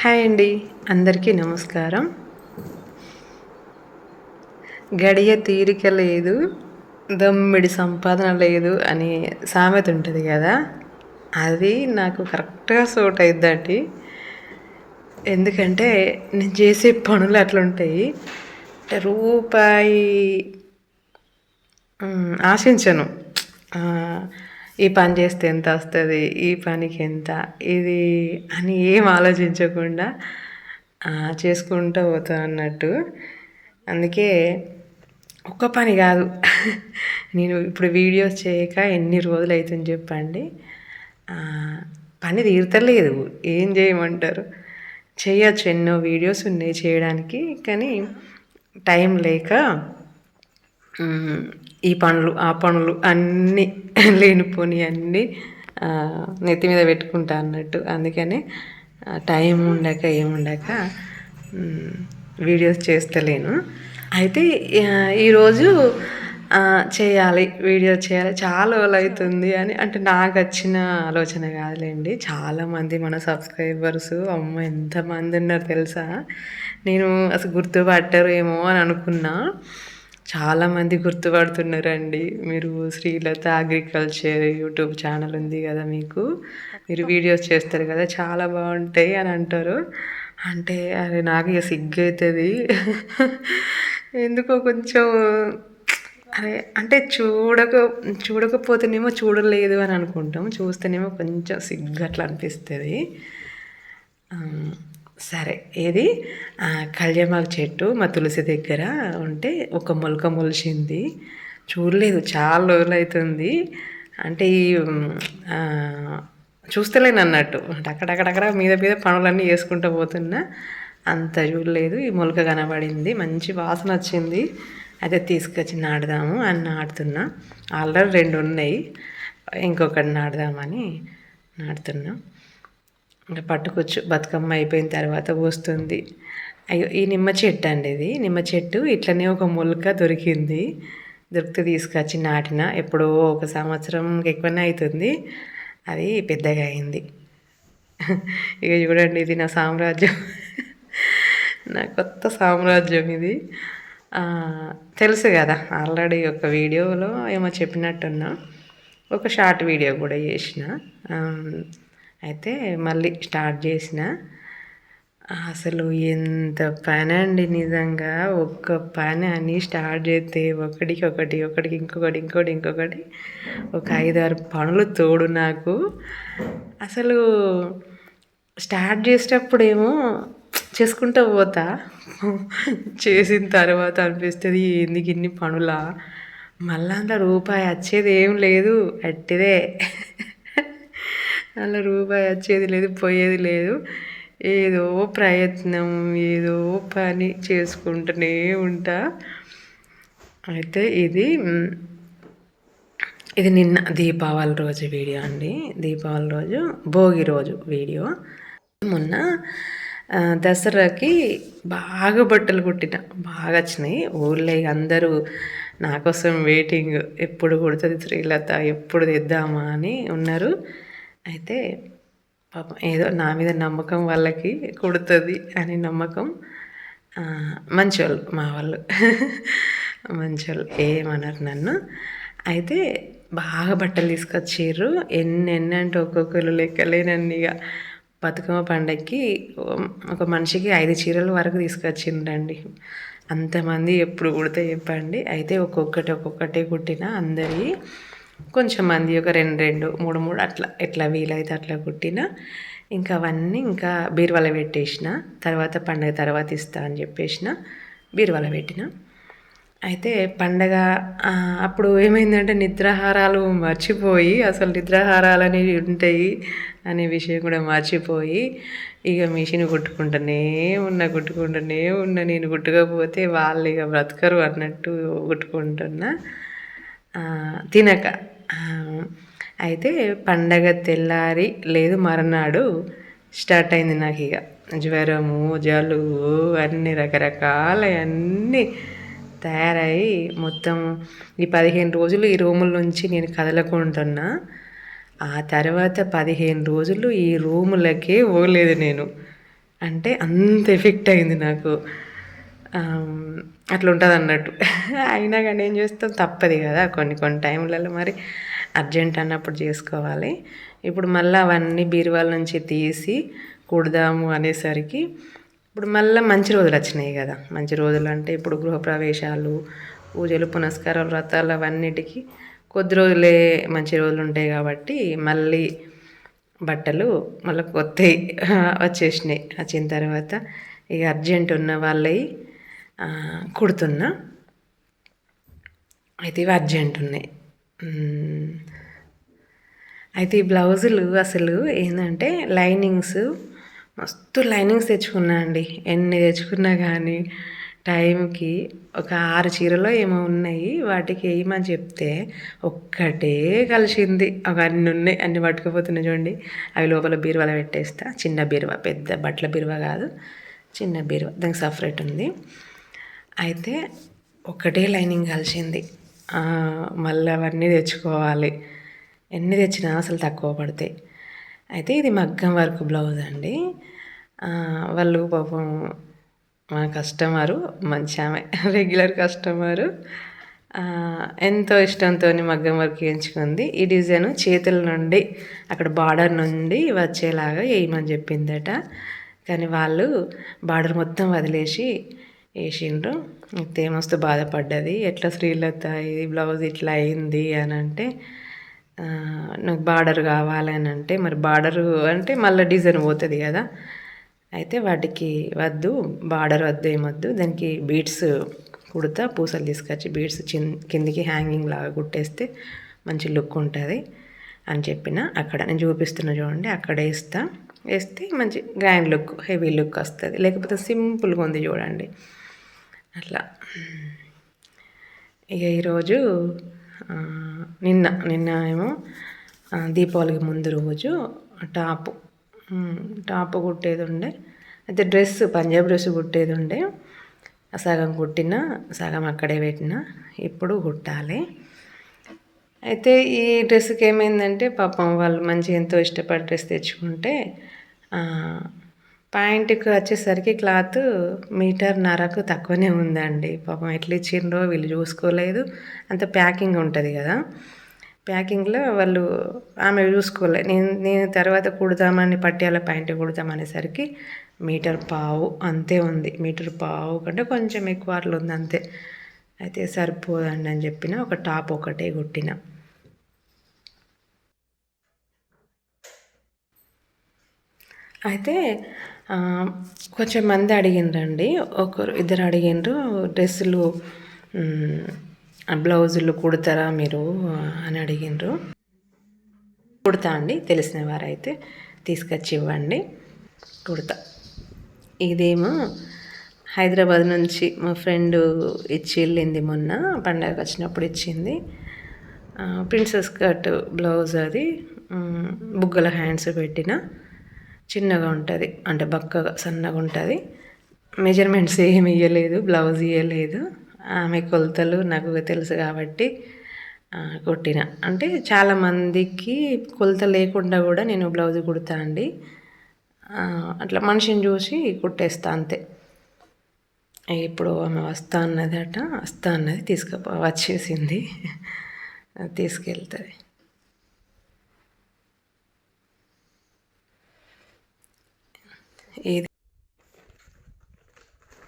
Hi అండి. అందరికీ నమస్కారం. గడియ తీరిక లేదు దమ్మిడి సంపాదన లేదు అని సామెత ఉంటుంది కదా. అది నాకు కరెక్ట్గా సూట్ అయిద్దండి. ఎందుకంటే నేను చేసే పనులు అట్లుంటాయి. అంటే రూపాయి ఆశించను. ఈ పని చేస్తే ఎంత వస్తుంది? ఈ పనికి ఎంత? ఇది అని ఏం ఆలోచించకుండా చేసుకుంటూ పోతా అన్నట్టు. అందుకే ఒక్క పని కాదు. నేను ఇప్పుడు వీడియోస్ చేయక ఎన్ని రోజులు అవుతుంది చెప్పండి. పని తీరతలేదు. ఏం చేయమంటారు? చేయొచ్చు. ఎన్నో వీడియోస్ ఉన్నాయి చేయడానికి కానీ టైం లేక ఈ పనులు ఆ పనులు అన్నీ లేనిపోని అన్నీ నెత్తి మీద పెట్టుకుంటా అన్నట్టు. అందుకని టైం ఉండక ఏముండక వీడియోస్ చేస్తలేను. అయితే ఈరోజు చేయాలి వీడియో చేయాలి చాలా అవుతుంది అని అంటే నాకు వచ్చిన ఆలోచన కాదులేండి. చాలామంది మన సబ్స్క్రైబర్స్ అమ్మ ఎంతమంది ఉన్నారు తెలుసా? నేను అసలు గుర్తుపట్టరు ఏమో అని అనుకున్నా. చాలామంది గుర్తుపడుతున్నారండి. మీరు శ్రీలత అగ్రికల్చర్ యూట్యూబ్ ఛానల్ ఉంది కదా మీకు. మీరు వీడియోస్ చేస్తారు కదా చాలా బాగుంటాయి అని అంటారు. అంటే అది నాకు ఇక సిగ్గు అవుతుంది ఎందుకో కొంచెం అరే అంటే చూడక చూడకపోతేనేమో చూడలేదు అని అనుకుంటాం. చూస్తేనేమో కొంచెం సిగ్గు అట్లా అనిపిస్తుంది. సరే ఏది? ఆ, కళ్యామాకు చెట్టు మా తులసి దగ్గర ఉంటే ఒక మొలక మొలిచింది చూడలేదు చాలా రోజులు అవుతుంది అంటే ఈ చూస్తలేను అన్నట్టు అంటే అక్కడక్కడక్కడ మీద మీద పనులన్నీ చేసుకుంటూ పోతున్నా. అంత చూడలేదు ఈ మొలక కనబడింది. మంచి వాసన వచ్చింది. అయితే తీసుకొచ్చి నాటుదాము అని నాటుతున్నా. ఆల్రెడీ రెండు ఉన్నాయి. ఇంకొకటి నాటుదామని నాటుతున్నాం. ఇంకా పట్టుకొచ్చు. బతుకమ్మ అయిపోయిన తర్వాత వస్తుంది అయ్యో ఈ నిమ్మ చెట్టు అండి ఇది. నిమ్మ చెట్టు ఇట్లనే ఒక మొలక దొరికింది. దొరికితే తీసుకొచ్చి నాటిన. ఎప్పుడో ఒక సంవత్సరం ఎక్కువనే అవుతుంది అది పెద్దగా అయింది. ఇక చూడండి ఇది నా సామ్రాజ్యం. నా కొత్త సామ్రాజ్యం ఇది. తెలుసు కదా ఆల్రెడీ ఒక వీడియోలో ఏమో చెప్పినట్టున్నా. ఒక షార్ట్ వీడియో కూడా చేసిన. అయితే మళ్ళీ స్టార్ట్ చేసిన. అసలు ఎంత పని అండి నిజంగా. ఒక్క పని అని స్టార్ట్ చేస్తే ఒకటికి ఒకటి ఒకటికి ఇంకొకటి ఇంకొకటి ఇంకొకటి. ఒక ఐదారు పనులు తోడు నాకు. అసలు స్టార్ట్ చేసేటప్పుడేమో చేసుకుంటూ పోతా. చేసిన తర్వాత అనిపిస్తుంది ఎందుకు ఇన్ని పనులా? మళ్ళా అంత రూపాయి వచ్చేది ఏం లేదు. అట్టిదే. అలా రూపాయి వచ్చేది లేదు పోయేది లేదు. ఏదో ప్రయత్నం ఏదో పని చేసుకుంటూనే ఉంటా. అయితే ఇది ఇది నిన్న దీపావళి రోజు వీడియో అండి. దీపావళి రోజు భోగి రోజు వీడియో. మొన్న దసరాకి బాగా బట్టలు కుట్టిన బాగా వచ్చినాయి. ఊళ్ళో అందరూ నా కోసం వెయిటింగ్ ఎప్పుడు కుడుతుంది శ్రీలత ఎప్పుడు తెద్దామా అని ఉన్నారు. అయితే పాపం ఏదో నా మీద నమ్మకం వాళ్ళకి కుడుతుంది అని నమ్మకం ఆ, మంచోళ్ళు మా వాళ్ళు. మంచోళ్ళు ఏమన్నారు నన్ను. అయితే బాగా బట్టలు తీసుకొచ్చారు ఎన్ని ఎన్ని అంటే ఒక్కొక్కరు లెక్కలేనన్ని ఇక బతుకమ్మ పండగకి ఒక మనిషికి ఐదు చీరల వరకు తీసుకొచ్చిండ్రండి. అంతమంది ఎప్పుడు కుడితే చెప్పండి. అయితే ఒక్కొక్కటి ఒక్కొక్కటి కుట్టిన అందరి కొంచెం మంది ఒక రెండు రెండు మూడు మూడు అట్లా ఎట్లా వీలైతే అట్లా కుట్టిన ఇంకా అవన్నీ ఇంకా బీరువాల పెట్టేసిన తర్వాత పండగ తర్వాత ఇస్తా అని చెప్పేసిన బీరువాల పెట్టిన. అయితే పండగ అప్పుడు ఏమైందంటే నిద్రాహారాలు మర్చిపోయి అసలు నిద్రాహారాలు అనేవి ఉంటాయి అనే విషయం కూడా మర్చిపోయి ఇక మిషన్ కుట్టుకుంటూనే ఉన్నా కుట్టుకుంటూనే ఉన్నా నేను కుట్టుకపోతే వాళ్ళు ఇక బ్రతకరు అన్నట్టు కుట్టుకుంటున్నా. తినక. అయితే పండగ తెల్లారి లేదు మరునాడు స్టార్ట్ అయింది నాకు ఇక జ్వరము జలుబు అన్ని రకరకాల అన్నీ తయారయ్యి మొత్తం ఈ పదిహేను రోజులు ఈ రూముల నుంచి నేను కదలకుంటున్నా. ఆ తర్వాత పదిహేను రోజులు ఈ రూములకే పోలేదు నేను. అంటే అంత ఎఫెక్ట్ అయింది నాకు. అట్లా ఉంటుంది అన్నట్టు. అయినా కానీ ఏం చేస్తాం? తప్పది కదా. కొన్ని కొన్ని టైంలలో మరి అర్జెంట్ అన్నప్పుడు చేసుకోవాలి. ఇప్పుడు మళ్ళీ అవన్నీ బీరువాల నుంచి తీసి కుడదాము అనేసరికి ఇప్పుడు మళ్ళీ మంచి రోజులు వచ్చినాయి కదా. మంచి రోజులు అంటే ఇప్పుడు గృహప్రవేశాలు పూజలు పునస్కారాలు వ్రతాలు అవన్నిటికీ కొద్ది రోజులే మంచి రోజులు ఉంటాయి కాబట్టి మళ్ళీ బట్టలు మళ్ళీ కొత్తవి వచ్చేసినాయి. వచ్చిన తర్వాత ఇక అర్జెంట్ ఉన్న వాళ్ళవి కుడుతున్నా. అయితే ఇవి అర్జెంట్ ఉన్నాయి. అయితే ఈ బ్లౌజులు అసలు ఏంటంటే లైనింగ్స్ మస్తు లైనింగ్స్ తెచ్చుకున్నా అండి. ఎన్ని తెచ్చుకున్నా కానీ టైంకి ఒక ఆరు చీరలో ఏమో ఉన్నాయి. వాటికి వేయమని చెప్తే ఒక్కటే కలిసింది. ఒక అన్ని ఉన్నాయి. అన్ని పట్టుకుపోతున్నాయి చూడండి. అవి లోపల బీరువాలో పెట్టేస్తా. చిన్న బీరువా పెద్ద బట్టల బీరువా కాదు. చిన్న బీరువా. దానికి సపరేట్ ఉంది. అయితే ఒకటే లైనింగ్ కలిసింది. మళ్ళీ అవన్నీ తెచ్చుకోవాలి. ఎన్ని తెచ్చినా అసలు తక్కువ పడతాయి. అయితే ఇది మగ్గం వర్క్ బ్లౌజ్ అండి. వాళ్ళు పాపం మా కస్టమరు మంచి ఆమె రెగ్యులర్ కస్టమరు ఎంతో ఇష్టంతో మగ్గం వర్క్ ఎంచుకుంది ఈ డిజైన్ చేతుల నుండి అక్కడ బార్డర్ నుండి వచ్చేలాగా వేయమని చెప్పిందట. కానీ వాళ్ళు బార్డర్ మొత్తం వదిలేసి వేసిండ్రు. అయితే మస్తు బాధపడ్డది. ఎట్లా శ్రీలత ఇది బ్లౌజ్ ఇట్లా అయింది అని అంటే నాకు బార్డర్ కావాలని అంటే మరి బార్డర్ అంటే మళ్ళీ డిజైన్ పోతుంది కదా. అయితే వాటికి వద్దు బార్డర్ వద్దు ఏమొద్దు. దానికి బీడ్స్ కుడతా పూసలు తీసుకొచ్చి బీడ్స్ చిన్ కిందికి హ్యాంగింగ్ లాగా కుట్టేస్తే మంచి లుక్ ఉంటుంది అని చెప్పిన. అక్కడ నేను చూపిస్తున్నా చూడండి అక్కడ వేస్తా. వేస్తే మంచి గ్రాండ్ లుక్ హెవీ లుక్ వస్తుంది. లేకపోతే సింపుల్గా ఉంది చూడండి. అట్లా. ఇక ఈరోజు నిన్న నిన్న ఏమో దీపావళికి ముందు రోజు టాపు. టాప్ కుట్టేది ఉండే. అయితే డ్రెస్ పంజాబ్ డ్రెస్ కుట్టేది ఉండే. సగం కుట్టిన సగం అక్కడే పెట్టిన. ఇప్పుడు కుట్టాలి. అయితే ఈ డ్రెస్కి ఏమైందంటే పాపం వాళ్ళు మంచి ఎంతో ఇష్టపడి డ్రెస్ తెచ్చుకుంటే ప్యాంటుకి వచ్చేసరికి క్లాత్ మీటర్ నరకు తక్కువనే ఉందండి. పాపం ఎట్లా ఇచ్చిండ్రో వీళ్ళు చూసుకోలేదు. అంత ప్యాకింగ్ ఉంటుంది కదా. ప్యాకింగ్లో వాళ్ళు ఆమె చూసుకోలే. నేను నేను తర్వాత కుడదామని పట్యాల ప్యాంటు కుడదామనేసరికి మీటర్ పావు అంతే ఉంది. మీటర్ పావు కంటే కొంచెం ఎక్కువ అట్లా ఉంది అంతే. అయితే సరిపోదండి అని చెప్పిన ఒక టాప్ ఒకటే కుట్టిన. అయితే కొంచెం మంది అడిగిండ్రండి. ఒకరు ఇద్దరు అడిగిండ్రు డ్రెస్సులు బ్లౌజులు కుడతారా మీరు అని అడిగిండ్రు. కుడతా అండి తెలిసిన వారైతే తీసుకొచ్చి ఇవ్వండి. కుడతా. ఇదేమో హైదరాబాద్ నుంచి మా ఫ్రెండ్ ఇచ్చి వెళ్ళింది మొన్న పండగ వచ్చినప్పుడు ఇచ్చింది. ప్రిన్సెస్ కట్ బ్లౌజ్ అది బుగ్గల హ్యాండ్స్ పెట్టిన. చిన్నగా ఉంటుంది. అంటే బక్కగా సన్నగా ఉంటుంది. మెజర్మెంట్స్ ఏమి ఇవ్వలేదు బ్లౌజ్ ఇవ్వలేదు ఆమె కొలతలు నాకు తెలుసు కాబట్టి కొట్టిన కుట్టిన. అంటే చాలామందికి కొలత లేకుండా కూడా నేను బ్లౌజ్ కుడతా అండి. అట్లా మనిషిని చూసి కుట్టేస్తా అంతే. ఇప్పుడు ఆమె వస్తా అన్నదట వస్తా అన్నది తీసుకు వచ్చేసింది. తీసుకెళ్తుంది. ఏది?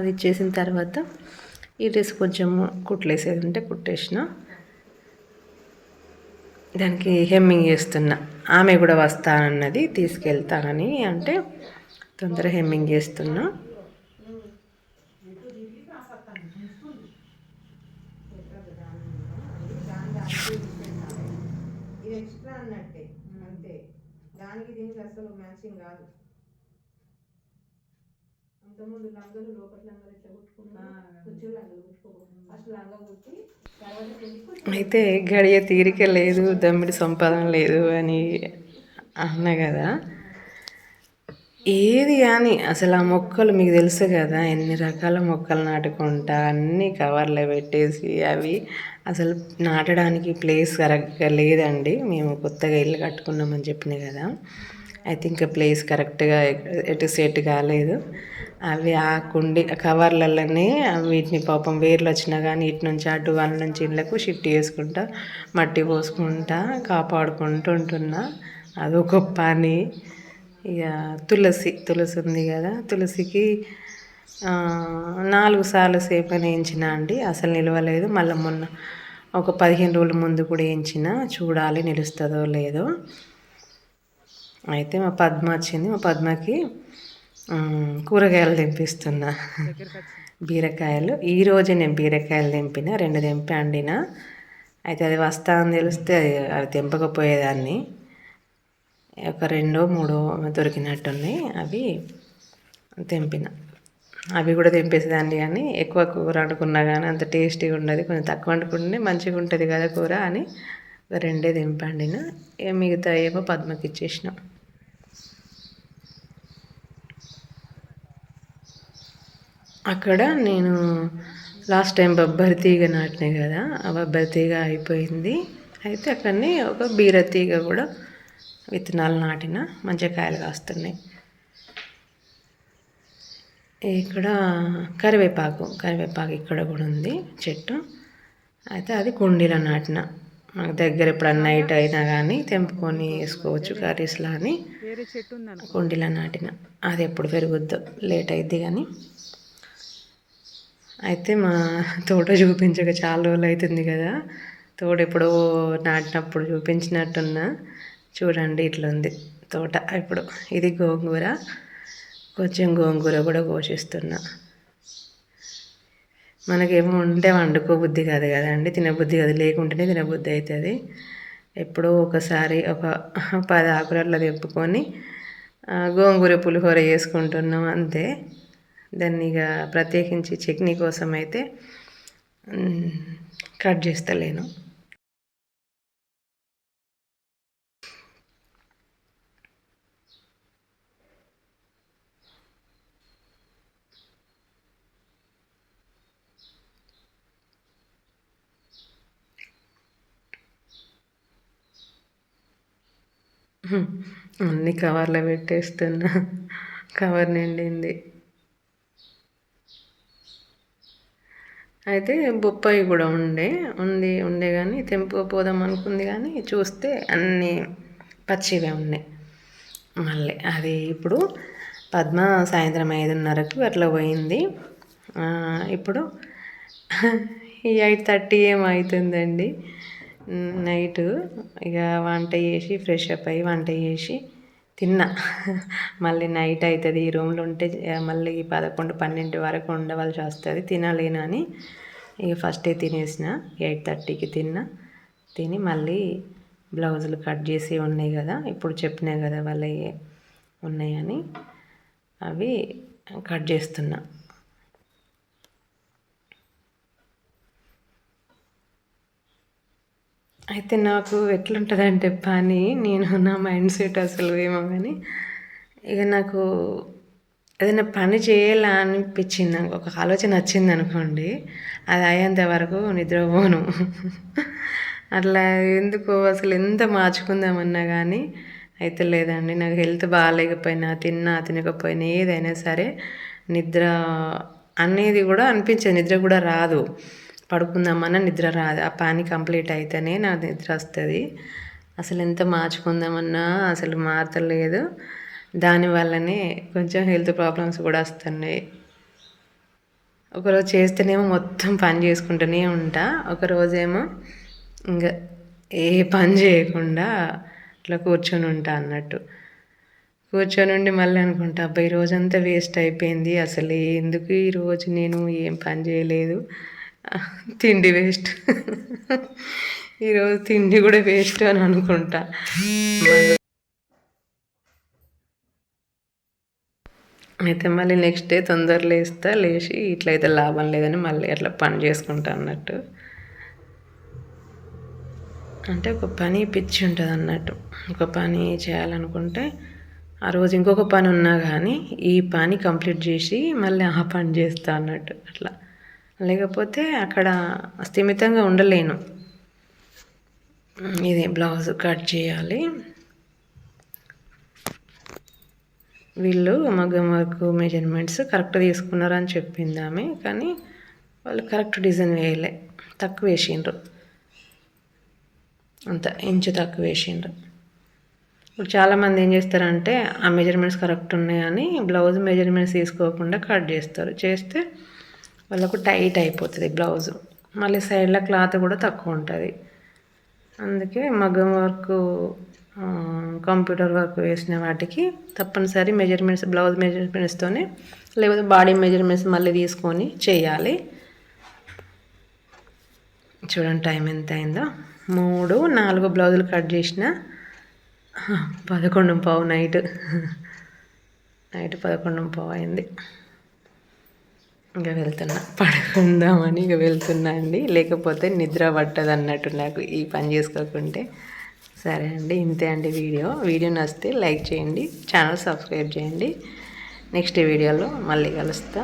అది ఇచ్చేసిన తర్వాత ఈ డ్రెస్ కొంచెం కుట్లేసేది ఉంటే కుట్టేసిన. దానికి హెమ్మింగ్ చేస్తున్నా. ఆమె కూడా వస్తానన్నది తీసుకెళ్తానని అంటే తొందర హెమ్మింగ్ చేస్తున్నా. ఇది ఎక్స్ట్రా అన్నట్టే అంతే. దానికి దీనికి అసలు మ్యాచింగ్ కాదు. అంతకుముందు లంగలు లోపల లంగలు ఇట్లా కుట్టుకున్నాను కొంచెం లంగలు కుట్టుకోకూడదు. ఫస్ట్ లంగా కుట్టి తర్వాత పెళ్ళికి అయితే గడియ తీరిక లేదు దమ్మిడి సంపాదన లేదు అని అన్నా కదా. ఏది కానీ అసలు ఆ మొక్కలు మీకు తెలుసు కదా ఎన్ని రకాల మొక్కలు నాటుకుంటా అన్నీ కవర్లో పెట్టేసి అవి అసలు నాటడానికి ప్లేస్ కరెక్ట్గా లేదండి. మేము కొత్తగా ఇల్లు కట్టుకున్నామని చెప్పిన కదా. అయితే ఇంకా ప్లేస్ కరెక్ట్గా ఎటు సెట్ కాలేదు. అవి ఆ కుండి కవర్లలోనే వీటిని పాపం వేర్లు వచ్చినా కానీ ఇటు నుంచి అటు వాళ్ళ నుంచి ఇళ్ళకు షిఫ్ట్ చేసుకుంటా మట్టి పోసుకుంటా కాపాడుకుంటూ ఉంటున్నా. అదొక పని. ఇక తులసి తులసి ఉంది కదా తులసికి నాలుగు సార్లు సేపు వేయించిన అండి. అసలు నిలవలేదు. మళ్ళీ మొన్న ఒక పదిహేను రోజుల ముందు కూడా వేయించిన చూడాలి నిలుస్తుందో లేదో. అయితే మా పద్మ వచ్చింది. మా పద్మకి కూరగాయలు తెంపిస్తున్నా బీరకాయలు. ఈరోజు నేను బీరకాయలు తెంపిన రెండు తెంపి అండిన. అయితే అది వస్తా అని తెలిస్తే అవి తెంపకపోయేదాన్ని. ఒక రెండో మూడో దొరికినట్టున్నాయి. అవి తెంపిన. అవి కూడా తెంపేసేదాన్ని కానీ ఎక్కువ కూర వండుకున్నా కానీ అంత టేస్టీగా ఉండదు. కొంచెం తక్కువ వండుకుంటే మంచిగా ఉంటుంది కదా కూర అని రెండే తెంపండిన మిగతా ఏమో పద్మకి ఇచ్చేసినాం. అక్కడ నేను లాస్ట్ టైం బొబ్బరి తీగ నాటినాయి కదా ఆ బొబ్బరి తీగ అయిపోయింది. అయితే అక్కడనే ఒక బీర తీగ కూడా విత్తనాలు నాటిన మంచిగా కాయలు కాస్తున్నాయి. ఇక్కడ కరివేపాకు కరివేపాకు ఇక్కడ కూడా ఉంది చెట్టు. అయితే అది కుండీలో నాటిన. మాకు దగ్గర ఎప్పుడన్నా నైట్ అయినా కానీ తెంపుకొని వేసుకోవచ్చు కర్రీస్లో అని కుండీలో నాటిన. అది ఎప్పుడు పెరుగుద్దో లేట్ అయింది కానీ. అయితే మా తోట చూపించక చాలా రోజులు అవుతుంది కదా. తోట ఎప్పుడో నాటినప్పుడు చూపించినట్టున్నా. చూడండి ఇట్లా ఉంది తోట ఇప్పుడు. ఇది గోంగూర. కొంచెం గోంగూర కూడా పోషిస్తున్నా. మనకేమో ఉంటే వండుకో బుద్ధి కాదు కదండి. తినబుద్ధి కాదు. లేకుంటేనే తినబుద్ధి అవుతుంది. ఎప్పుడో ఒకసారి ఒక పది ఆకులట్లా తెప్పుకొని గోంగూర పులిహోర చేసుకుంటున్నాం అంతే. దాన్ని ఇక ప్రత్యేకించి చట్నీ కోసం అయితే కట్ చేస్తలేను. అన్ని కవర్లో పెట్టేస్తున్నా. కవర్ నిండింది. అయితే బొప్పాయి కూడా ఉండే ఉంది ఉండే కానీ తెంపుకోపోదాం అనుకుంది కానీ చూస్తే అన్నీ పచ్చివే ఉన్నాయి. మళ్ళీ అది ఇప్పుడు పద్మ సాయంత్రం ఐదున్నరకు అట్లా పోయింది. ఇప్పుడు ఈ ఎయిట్ థర్టీ ఏమవుతుందండి నైట్ ఇక వంట చేసి ఫ్రెష్ అప్ అయ్యి వంట చేసి తిన్నా. మళ్ళీ నైట్ అవుతుంది ఈ రూమ్లో ఉంటే మళ్ళీ పదకొండు పన్నెండు వరకు ఉండవలసి వస్తుంది. తినలేను అని ఇక ఫస్టే తినేసిన. ఎయిట్ థర్టీకి తిన్నా. తిని మళ్ళీ బ్లౌజులు కట్ చేసి ఉన్నాయి కదా ఇప్పుడు చెప్పినాయి కదా వాళ్ళవి ఉన్నాయని అవి కట్ చేస్తున్నా. అయితే నాకు ఎట్లుంటుందంటే పని నేను నా మైండ్ సెట్ అసలు ఏమో కానీ ఇక నాకు ఏదైనా పని చేయాలా అనిపించింది నాకు ఒక ఆలోచన వచ్చింది అనుకోండి అది అయ్యేంత వరకు నిద్రపోను. అట్లా ఎందుకు అసలు ఎంత మార్చుకుందామన్నా కానీ అయితే లేదండి. నాకు హెల్త్ బాగాలేకపోయినా తిన్నా తినకపోయినా ఏదైనా సరే నిద్ర అనేది కూడా అనిపించదు నిద్ర కూడా రాదు. పడుకుందామన్నా నిద్ర రాదు. ఆ పని కంప్లీట్ అయితేనే నాకు నిద్ర వస్తుంది. అసలు ఎంత మార్చుకుందామన్నా అసలు మారతలేదు. దానివల్లనే కొంచెం హెల్త్ ప్రాబ్లమ్స్ కూడా వస్తున్నాయి. ఒకరోజు చేస్తేనేమో మొత్తం పని చేసుకుంటూనే ఉంటా. ఒకరోజేమో ఇంకా ఏ పని చేయకుండా ఇట్లా కూర్చొని ఉంటా అన్నట్టు. కూర్చొని ఉండి మళ్ళీ అనుకుంటా అబ్బాయి రోజంతా వేస్ట్ అయిపోయింది. అసలు ఎందుకు ఈరోజు నేను ఏం పని చేయలేదు? తిండి వేస్ట్ ఈరోజు తిండి కూడా వేస్ట్ అని అనుకుంటా. అయితే మళ్ళీ నెక్స్ట్ డే తొందర లేస్తా లేచి ఇట్లయితే లాభం లేదని మళ్ళీ అట్లా పని చేసుకుంటా అన్నట్టు. అంటే ఒక పని పిచ్చి ఉంటుంది అన్నట్టు. ఒక పని చేయాలనుకుంటే ఆ రోజు ఇంకొక పని ఉన్నా కానీ ఈ పని కంప్లీట్ చేసి మళ్ళీ ఆ పని చేస్తా అన్నట్టు అట్లా. లేకపోతే అక్కడ స్థిమితంగా ఉండలేను. ఇది బ్లౌజ్ కట్ చేయాలి. వీళ్ళు మగ్గం వర్క్ మెజర్మెంట్స్ కరెక్ట్ తీసుకున్నారని చెప్పింది ఆమె కానీ వాళ్ళు కరెక్ట్ డిజైన్ వేయలే. తక్కువ వేసిండ్రు. అంత ఇంచు తక్కువ వేసిండ్రు. ఇప్పుడు చాలామంది ఏం చేస్తారంటే ఆ మెజర్మెంట్స్ కరెక్ట్ ఉన్నాయని బ్లౌజ్ మెజర్మెంట్స్ తీసుకోకుండా కట్ చేస్తారు. చేస్తే వాళ్ళకు టైట్ అయిపోతుంది బ్లౌజ్. మళ్ళీ సైడ్ల క్లాత్ కూడా తక్కువ ఉంటుంది. అందుకే మగ్గం వర్క్ కంప్యూటర్ వర్క్ వేసిన వాటికి తప్పనిసరి మెజర్మెంట్స్ బ్లౌజ్ మెజర్మెంట్స్తోనే లేకపోతే బాడీ మెజర్మెంట్స్ మళ్ళీ తీసుకొని చేయాలి. చూడండి టైం ఎంత అయిందో. మూడు నాలుగు బ్లౌజులు కట్ చేసిన పదకొండు పావు నైట్. నైట్ పదకొండు పావు అయింది. ఇంకా వెళ్తున్నా పడుకుందామని ఇక వెళ్తున్నా అండి. లేకపోతే నిద్ర పట్టదు అన్నట్టు నాకు ఈ పని చేసుకోకుంటే. సరే అండి ఇంతే అండి వీడియో. వీడియో నచ్చితే లైక్ చేయండి ఛానల్ సబ్స్క్రైబ్ చేయండి. నెక్స్ట్ వీడియోలో మళ్ళీ కలుస్తా.